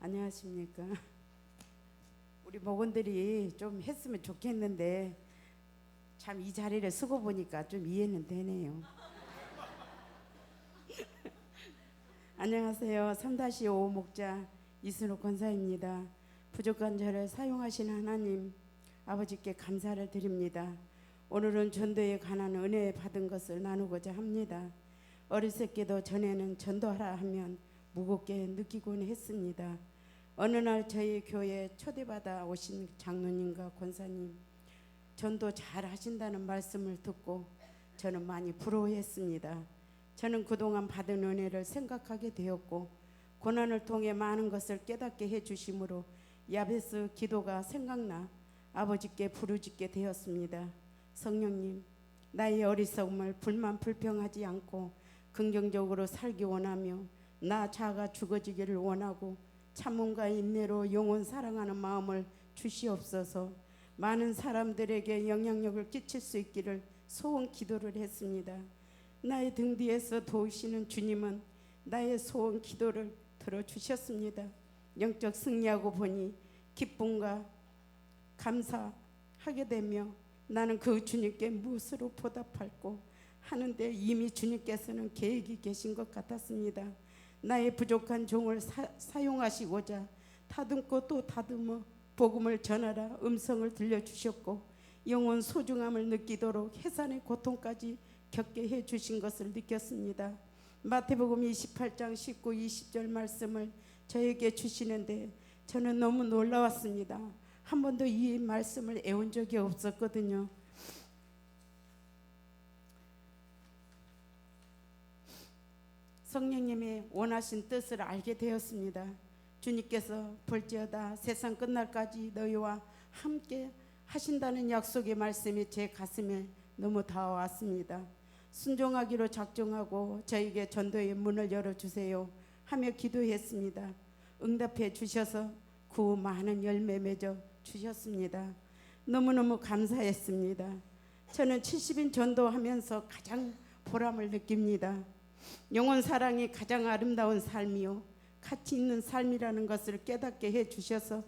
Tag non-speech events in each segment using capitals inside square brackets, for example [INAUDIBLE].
안녕하십니까. [LAUGHS] 우리 목원들이 좀 했으면 좋겠는데 참 이 자리를 쓰고 보니까 좀 이해는 되네요. [LAUGHS] 안녕하세요. 3-5 목자 이순호 권사입니다. 부족한 저를 사용하신 하나님 아버지께 감사를 드립니다. 오늘은 전도에 관한 은혜 받은 것을 나누고자 합니다. 어렸을 때도 전에는 전도하라 하면 무겁게 느끼곤 했습니다. 어느 날 저희 교회 초대받아 오신 장로님과 권사님 전도 잘 하신다는 말씀을 듣고 저는 많이 부러워했습니다. 저는 그동안 받은 은혜를 생각하게 되었고 고난을 통해 많은 것을 깨닫게 해 주심으로 야베스 기도가 생각나 아버지께 부르짖게 되었습니다. 성령님, 나의 어리석음을 불만 불평하지 않고 긍정적으로 살기 원하며 나 자가 죽어지기를 원하고 참음과 인내로 영원 사랑하는 마음을 주시옵소서. 많은 사람들에게 영향력을 끼칠 수 있기를 소원 기도를 했습니다. 나의 등 뒤에서 도우시는 주님은 나의 소원 기도를 들어 주셨습니다. 영적 승리하고 보니 기쁨과 감사하게 되며 나는 그 주님께 무엇으로 보답할고 하는데 이미 주님께서는 계획이 계신 것 같았습니다. 나의 부족한 종을 사, 사용하시고자 다듬고 또 다듬어 복음을 전하라 음성을 들려주셨고 영원 소중함을 느끼도록 해산의 고통까지 겪게 해 주신 것을 느꼈습니다. 마태복음 28장 19, 20절 말씀을 저에게 주시는데 저는 너무 놀라웠습니다. 한 번도 이 말씀을 애운 적이 없었거든요. 성령님의 원하신 뜻을 알게 되었습니다. 주님께서 볼지어다 세상 끝날까지 너희와 함께 하신다는 약속의 말씀이 제 가슴에 너무 닿아왔습니다. 순종하기로 작정하고 저에게 전도의 문을 열어주세요 하며 기도했습니다. 응답해 주셔서 그 많은 열매 맺어 주셨습니다. 너무너무 감사했습니다. 저는 70인 전도하면서 가장 보람을 느낍니다. 영혼 사랑이 가장 아름다운 삶이요 가치 있는 삶이라는 것을 깨닫게 해 주셔서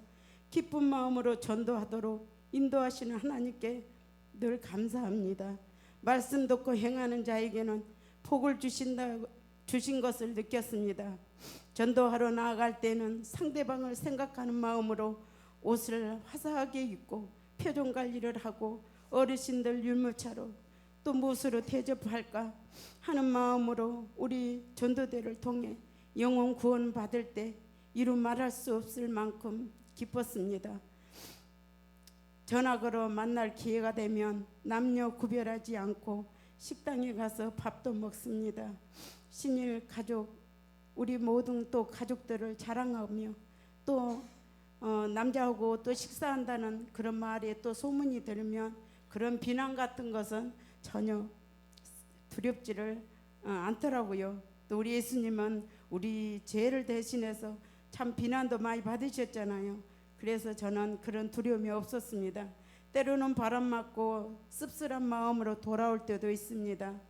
기쁜 마음으로 전도하도록 인도하시는 하나님께 늘 감사합니다. 말씀 듣고 행하는 자에게는 복을 주신다 주신 것을 느꼈습니다. 전도하러 나아갈 때는 상대방을 생각하는 마음으로 옷을 화사하게 입고 표정 관리를 하고 어르신들 율무차로 또 무엇으로 대접할까 하는 마음으로 우리 전도대를 통해 영혼 구원 받을 때 이루 말할 수 없을 만큼 기뻤습니다. 걸어 만날 기회가 되면 남녀 구별하지 않고 식당에 가서 밥도 먹습니다. 신일 가족 우리 모든 또 가족들을 자랑하며 또 어, 남자하고 또 식사한다는 그런 말에 또 소문이 들으면 그런 비난 같은 것은 전혀 두렵지를 어, 않더라고요. 또 우리 예수님은 우리 죄를 대신해서 참 비난도 많이 받으셨잖아요. 그래서 저는 그런 두려움이 없었습니다. 때로는 바람 맞고 씁쓸한 마음으로 돌아올 때도 있습니다.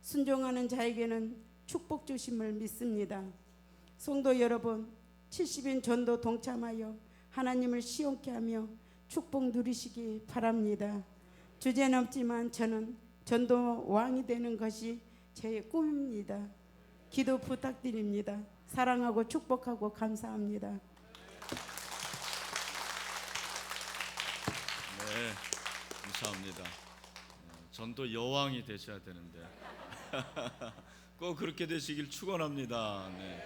순종하는 자에게는 축복 주심을 믿습니다. 성도 여러분, 70인 전도 동참하여 하나님을 시원케 하며 축복 누리시기 바랍니다. 주제는 없지만 저는 전도 왕이 되는 것이 제 꿈입니다. 기도 부탁드립니다. 사랑하고 축복하고 감사합니다. 네, 감사합니다. 어, 전도 여왕이 되셔야 되는데 [LAUGHS] 꼭 그렇게 되시길 축원합니다. 네.